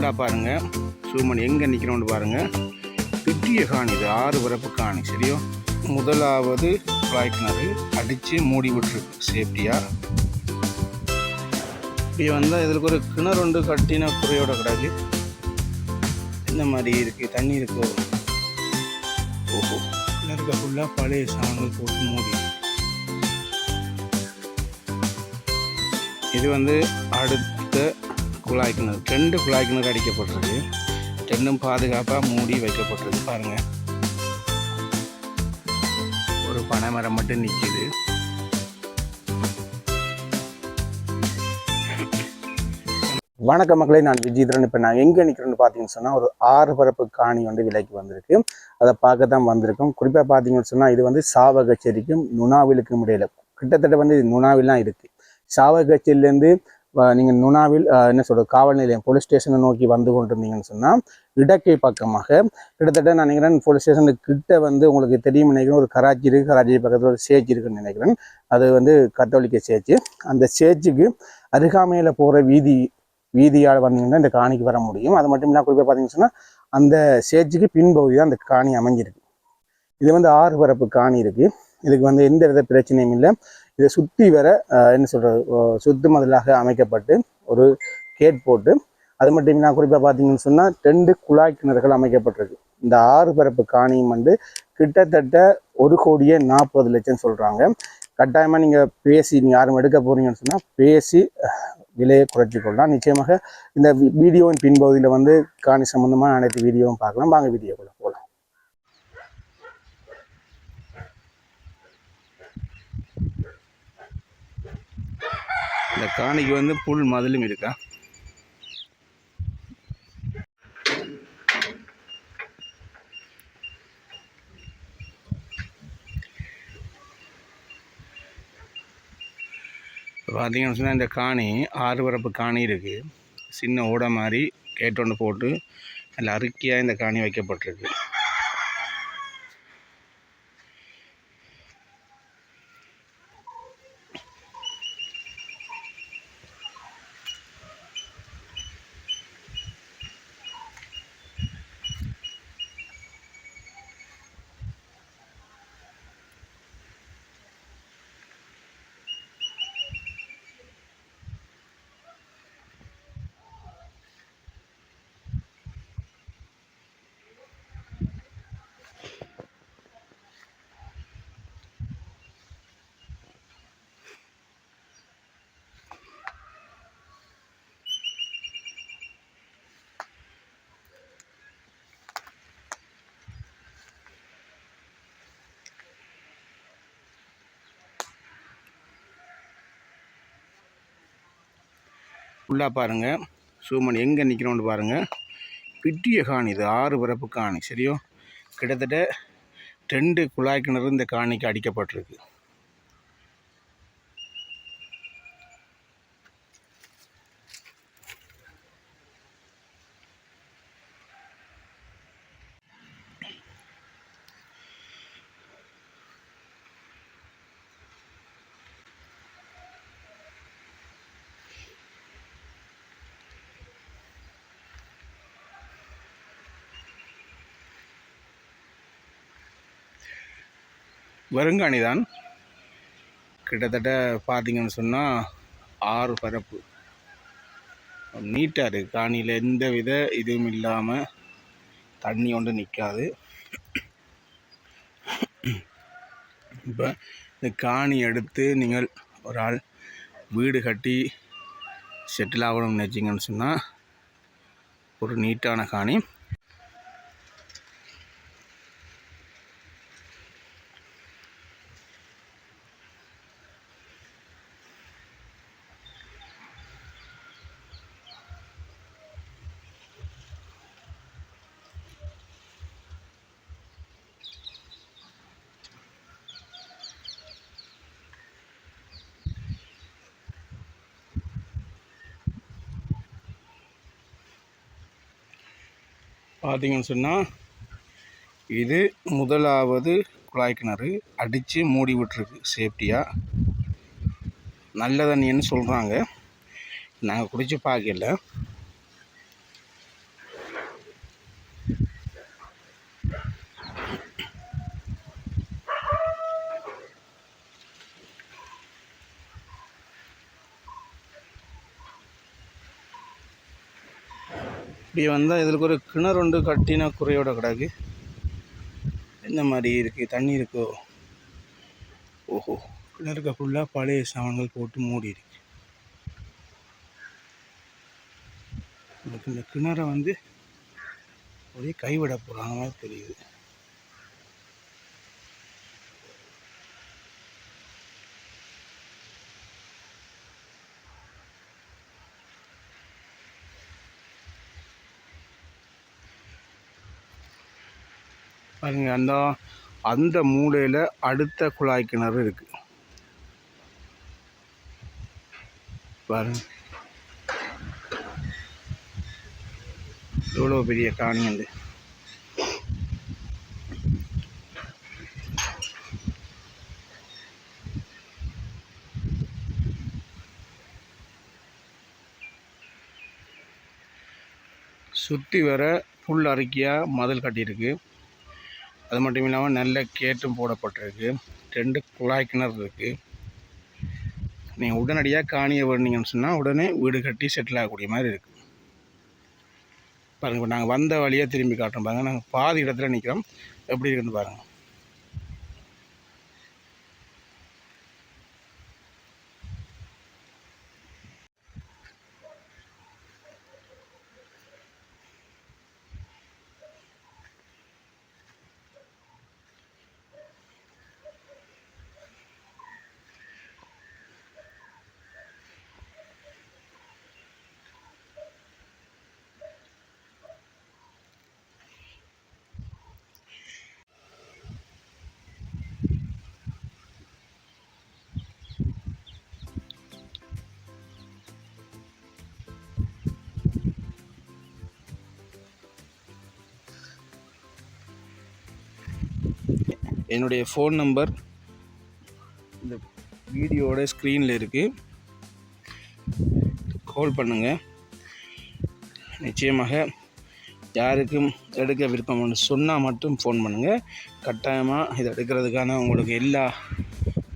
ஃபுல்லாக பாருங்கள் சூமன் எங்கே நிற்கிறோன்னு பாருங்கள் பெரிய காணி இது ஆறு பிறப்பு காணி சரியோ? முதலாவது குழாய் கிணறு அடித்து மூடி விட்டுருக்கு சேஃப்டியாக இப்படி வந்தால் இதில் ஒரு கிணறு ஒன்று கட்டின குறையோட கிடக்கு இந்த மாதிரி இருக்குது தண்ணி இருக்கு? ஓஹோ. கிணறுக்கு ஃபுல்லாக பழைய சாணங்கள் போட்டு மூடி. இது வந்து அடுத்த குழாய் கிணறு ரெண்டு குழாய் கிணறு அடிக்கப்பட்டிருக்கு. ரெண்டும் பாதுகாப்பாக மூடி வைக்கப்பட்டிருக்கு பாருங்கள் ஒரு பனைமரம் மட்டும் நிற்கிது வணக்க மக்களை நான் விஜயதரன் இப்போ நான் எங்கே நிற்கிறேன்னு பார்த்தீங்கன்னு சொன்னால் ஒரு ஆறு பரப்பு காணி வந்து விலைக்கு வந்திருக்கு. அதை பார்க்க தான் வந்திருக்கோம். குறிப்பாக பார்த்தீங்கன்னு சொன்னால் இது வந்து சாவகச்சேரிக்கும் நுணாவிலுக்கும் இடையில. கிட்டத்தட்ட வந்து இது நுணாவிலாம் இருக்குது சாவகச்சேரியிலேருந்து நீங்கள் நுணாவில் என்ன சொல்கிறது காவல் நிலையம் போலீஸ் ஸ்டேஷனை நோக்கி வந்து கொண்டிருந்தீங்கன்னு சொன்னால் இடக்கை பக்கமாக கிட்டத்தட்ட நான் நினைக்கிறேன் போலீஸ் ஸ்டேஷனுக்கு கிட்ட வந்து உங்களுக்கு தெரியும் நினைக்கிறேன் ஒரு கராச்சி இருக்குது கராச்சி பக்கத்தில் ஒரு சேச் இருக்குன்னு நினைக்கிறேன். அது வந்து கத்தோலிக்க சேச்சு அந்த சேச்சுக்கு அருகாமையில் போகிற வீதி வீதியால் வந்தீங்கன்னா இந்த காணிக்கு வர முடியும். அது மட்டும் இல்லாமல் குறிப்பாக பார்த்தீங்கன்னு சொன்னால் அந்த சேச்சுக்கு பின்பகுதி தான் அந்த காணி அமைஞ்சிருக்கு. இது வந்து ஆறு பரப்பு காணி இருக்குது இதுக்கு வந்து எந்த வித பிரச்சனையும் இல்லை. இதை சுற்றி வர என்ன சொல்கிறது சுத்து மதிலாக அமைக்கப்பட்டு ஒரு கேட் போட்டு அது மட்டும் இல்லாமல் குறிப்பாக பார்த்தீங்கன்னு சொன்னால் ரெண்டு குழாய் கிணறுகள் அமைக்கப்பட்டிருக்கு. இந்த ஆறு பரப்பு காணியும் வந்து கிட்டத்தட்ட ஒரு கோடியே நாற்பது லட்சம் சொல்கிறாங்க கட்டாயமாக நீங்கள் பேசி நீங்கள் யாரும் எடுக்க போகிறீங்கன்னு சொன்னால் பேசி விலையை குறைச்சி கொள்ளலாம். நிச்சயமாக இந்த வீடியோவின் பின்பகுதியில் வந்து காணி சம்மந்தமான அனைத்து வீடியோவும் பார்க்கலாம். வாங்க வீடியோக்குள்ள. இந்த காணிக்கு வந்து புல் மதிலும் இருக்கா? பார்த்தீங்கன்னு சொன்னால் இந்த காணி ஆறு வரப்பு காணி இருக்குது சின்ன ஓடை மாதிரி கேட் ஒன்று போட்டு அதில் அறுக்கியாக இந்த காணி வைக்கப்பட்டிருக்கு. ஃபுல்லாக பாருங்கள் சூமன் எங்கே நிற்கிறோன்னு பாருங்கள் பிட்டிய காணி இது ஆறு பிறப்பு காணி சரியோ? கிட்டத்தட்ட ரெண்டு குழாய் கிணறு இந்த காணிக்கு அடிக்கப்பட்டிருக்கு. வருங்காணி தான் கிட்டத்தட்ட பார்த்தீங்கன்னு சொன்னால் ஆறு பரப்பு. நீட்டாக இருக்குது காணியில் எந்த வித இதுவும் இல்லாமல் தண்ணி ஒன்று நிற்காது இப்போ இந்த காணி எடுத்து நீங்கள் ஒரு ஆள் வீடு கட்டி செட்டில் ஆகணும்னு நினச்சிங்கன்னு சொன்னால் ஒரு நீட்டான காணி. பார்த்தீங்கன்னு சொன்னால் இது முதலாவது குழாய் கிணறு. அடித்து மூடி விட்டுருக்கு சேஃப்டியாக நல்ல தண்ணின்னு சொல்கிறாங்க நாங்கள் குடித்து பார்க்கல. இப்படி வந்தால் இதில் ஒரு கிணறு ஒன்று கட்டின குறையோட கிடக்கு. என்ன மாதிரி இருக்குது தண்ணி இருக்கோ? ஓஹோ கிணறுக்கு ஃபுல்லாக பழைய சாமான்கள் போட்டு மூடி இருக்கு. இந்த கிணறை வந்து ஒரே கைவிட போகிறாங்க மாதிரி தெரியுது. பாருங்க அந்த அந்த மூலையில் அடுத்த குழாய் கிணறு இருக்கு. பாருங்க. எவ்வளோ பெரிய காணி அது சுற்றி வர புல் அறுக்கியாக மதில் கட்டியிருக்கு. அது மட்டும் இல்லாமல் நல்ல கேட்டும் போடப்பட்டிருக்கு. ரெண்டு குழாய் கிணறு இருக்குது நீங்கள் உடனடியாக காணியை வேணுங்கன்னு சொன்னால் உடனே வீடு கட்டி செட்டில் ஆகக்கூடிய மாதிரி இருக்குது பாருங்கள் இப்போ நாங்கள் வந்த வழியாக திரும்பி காட்டுறோம் பாருங்கள் நாங்கள் பாதி இடத்துல நிற்கிறோம் எப்படி இருக்குன்னு பாருங்கள் என்னுடைய ஃபோன் நம்பர் இந்த வீடியோட ஸ்க்ரீனில் இருக்குது கால் பண்ணுங்கள் நிச்சயமாக யாருக்கும் எடுக்க விருப்பம்னு சொன்னால் மட்டும் ஃபோன் பண்ணுங்கள் கட்டாயமாக இதை எடுக்கிறதுக்கான உங்களுக்கு எல்லா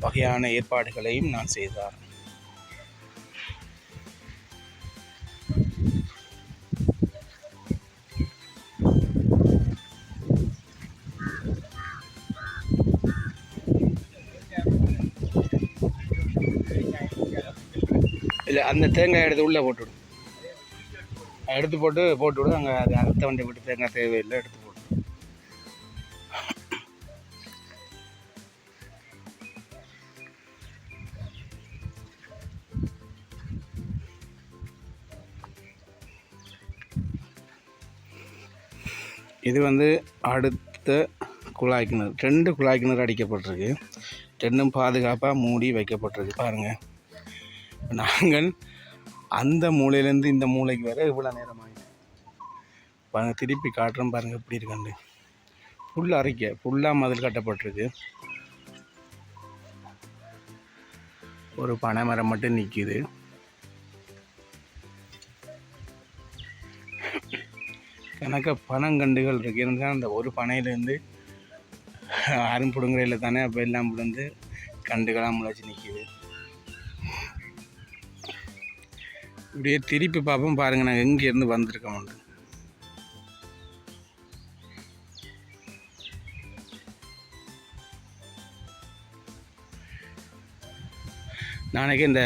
வகையான ஏற்பாடுகளையும் நான் செய்தார். இல்லை அந்த தேங்காய் எடுத்து உள்ளே போட்டு எடுத்து போட்டு போட்டு விடு அங்கே அது அடுத்த வண்டி விட்டு தேங்காய் தேவையில்லை எடுத்து போட்டு இது வந்து அடுத்த குழாய் கிணறு. ரெண்டு குழாய் கிணறு அடிக்கப்பட்டிருக்கு. ரெண்டும் பாதுகாப்பாக மூடி வைக்கப்பட்டிருக்கு. பாருங்கள் நாங்கள் அந்த மூலையிலேருந்து இந்த மூலைக்கு வர இவ்வளோ நேரம் ஆகிடும் பாருங்கள் திருப்பி காட்டுறோம் பாருங்கள் எப்படி இருக்காண்டு ஃபுல் அரைக்க ஃபுல்லாக மதில் கட்டப்பட்டிருக்கு. ஒரு பனை மரம் மட்டும் நிற்கிது கணக்க பனங்கண்டுகள் இருக்கு. இருந்தால் அந்த ஒரு பனையிலேருந்து அரும்புடுங்குறையில் தானே அப்போ எல்லாம் விழுந்து கண்டுகளாக முளைச்சி நிற்கிது இப்படியே திருப்பி பார்ப்போம். பாருங்கள் நாங்கள் எங்கேருந்து வந்திருக்கோம் நாளைக்கு இந்த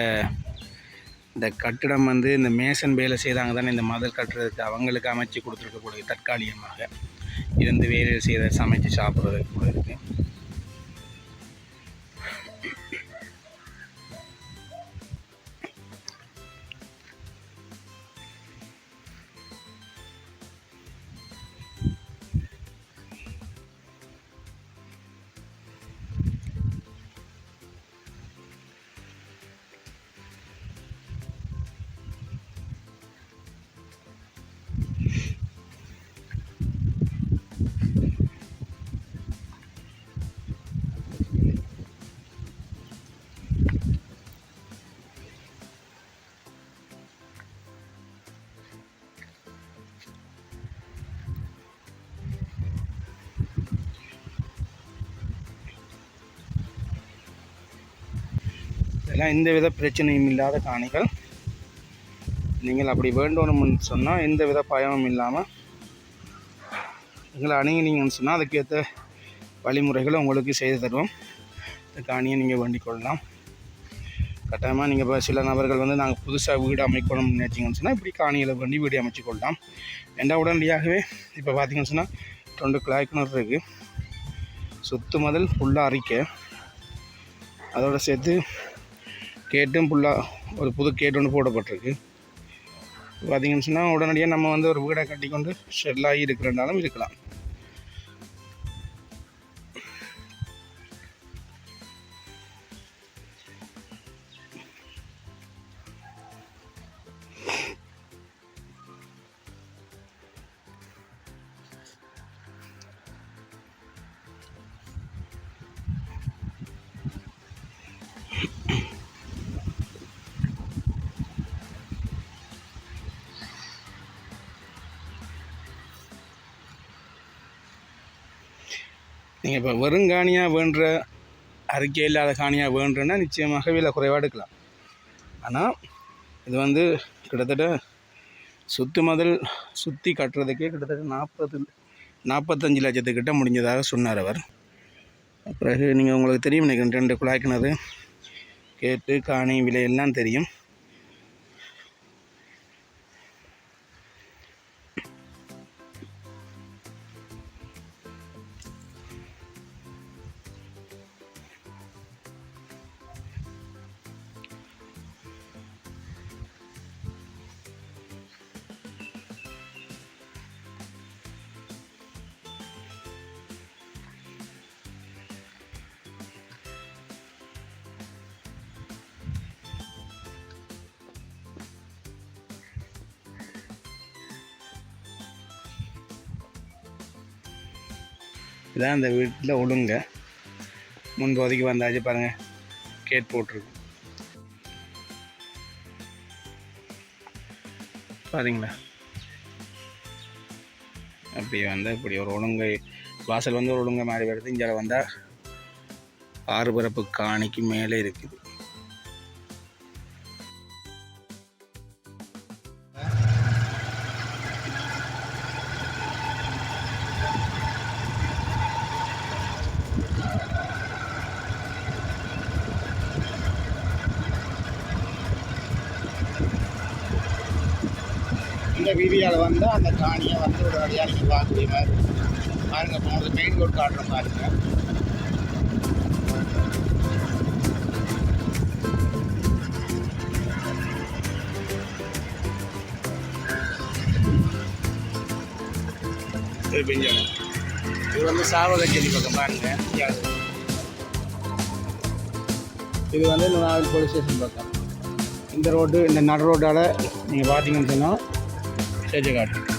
இந்த கட்டிடம் வந்து இந்த மேசன் வேலை செய்தாங்க தானே இந்த மதல் கட்டுறதுக்கு அவங்களுக்கு அமைச்சு கொடுத்துருக்கக்கூடிய தற்காலிகமாக இருந்து வேலை செய்த சமைச்சு சாப்பிட்றதுக்கு கூட இருக்குது இதெல்லாம் எந்த வித பிரச்சனையும் இல்லாத காணிகள். நீங்கள் அப்படி வேண்டணும்னு சொன்னால் எந்த வித பயமும் இல்லாமல் எங்களை அணுகினீங்கன்னு சொன்னால் அதுக்கேற்ற வழிமுறைகளை உங்களுக்கு செய்து தருவோம். இந்த காணியை நீங்கள் வேண்டிக் கொள்ளலாம். கட்டாயமாக நீங்கள் இப்போ சில நபர்கள் வந்து நாங்கள் புதுசாக வீடு அமைக்கணும்னு நினைச்சிங்கன்னு சொன்னால் இப்படி காணிகளை வேண்டி வீடு அமைச்சு கொள்ளலாம். ரெண்டா உடனடியாகவே இப்போ பார்த்தீங்கன்னு சொன்னால் ரெண்டு குழாய் கிணறு இருக்குது சுத்து முதல் ஃபுல்லாக அரிக்க. அதோடு சேர்த்து கேட்டும் ஃபுல்லாக ஒரு புது கேட் ஒன்று போடப்பட்டிருக்கு. பார்த்தீங்கன்னு சொன்னால் உடனடியாக நம்ம வந்து ஒரு வீடை கட்டி கொண்டு ஷெல்லாகி இருக்கிறனாலும் இருக்கலாம். நீங்கள் இப்போ வெறுங்காணியாக வேண்டுற அறிக்கை இல்லாத காணியாக வேண்டுன்னா நிச்சயமாக விலை குறைவாக எடுக்கலாம் ஆனால் இது வந்து கிட்டத்தட்ட சுத்து முதல் சுற்றி கட்டுறதுக்கே கிட்டத்தட்ட நாற்பது நாற்பத்தஞ்சு லட்சத்துக்கிட்ட முடிஞ்சதாக சொன்னார் அவர். பிறகு நீங்கள் உங்களுக்கு தெரியும் நினைக்கிறேன் ரெண்டு குழாய் கேட்டு காணி விலை எல்லாம் தெரியும். இதான் அந்த வீட்டில் ஒழுங்க. முன்பகுதிக்கு வந்தாச்சு பாருங்கள் கேட் போட்டிருக்கு பார்த்தீங்களா அப்படி வந்தால் இப்படி ஒரு ஒழுங்கை வாசல் வந்து ஒரு ஒழுங்கை மாறி வருது. இங்கே வந்தால் ஆறுபரப்பு காணிக்கு மேலே இருக்குது. இந்த வீதியால் வந்து அந்த காணியை வந்து ஒரு வழியாக நீங்கள் பாருங்க இப்போ உங்களுக்கு மெயின் ரோட் காட்டுற பாருங்க. இது இது வந்து சாவகச்சேரி பக்கம் பாருங்க இது வந்து நாகல் போலீஸ் ஸ்டேஷன் பக்கம். இந்த ரோடு இந்த நடு ரோட்டால் நீங்கள் பார்த்தீங்கன்னு சொன்னால் சேர்த்து காட்டு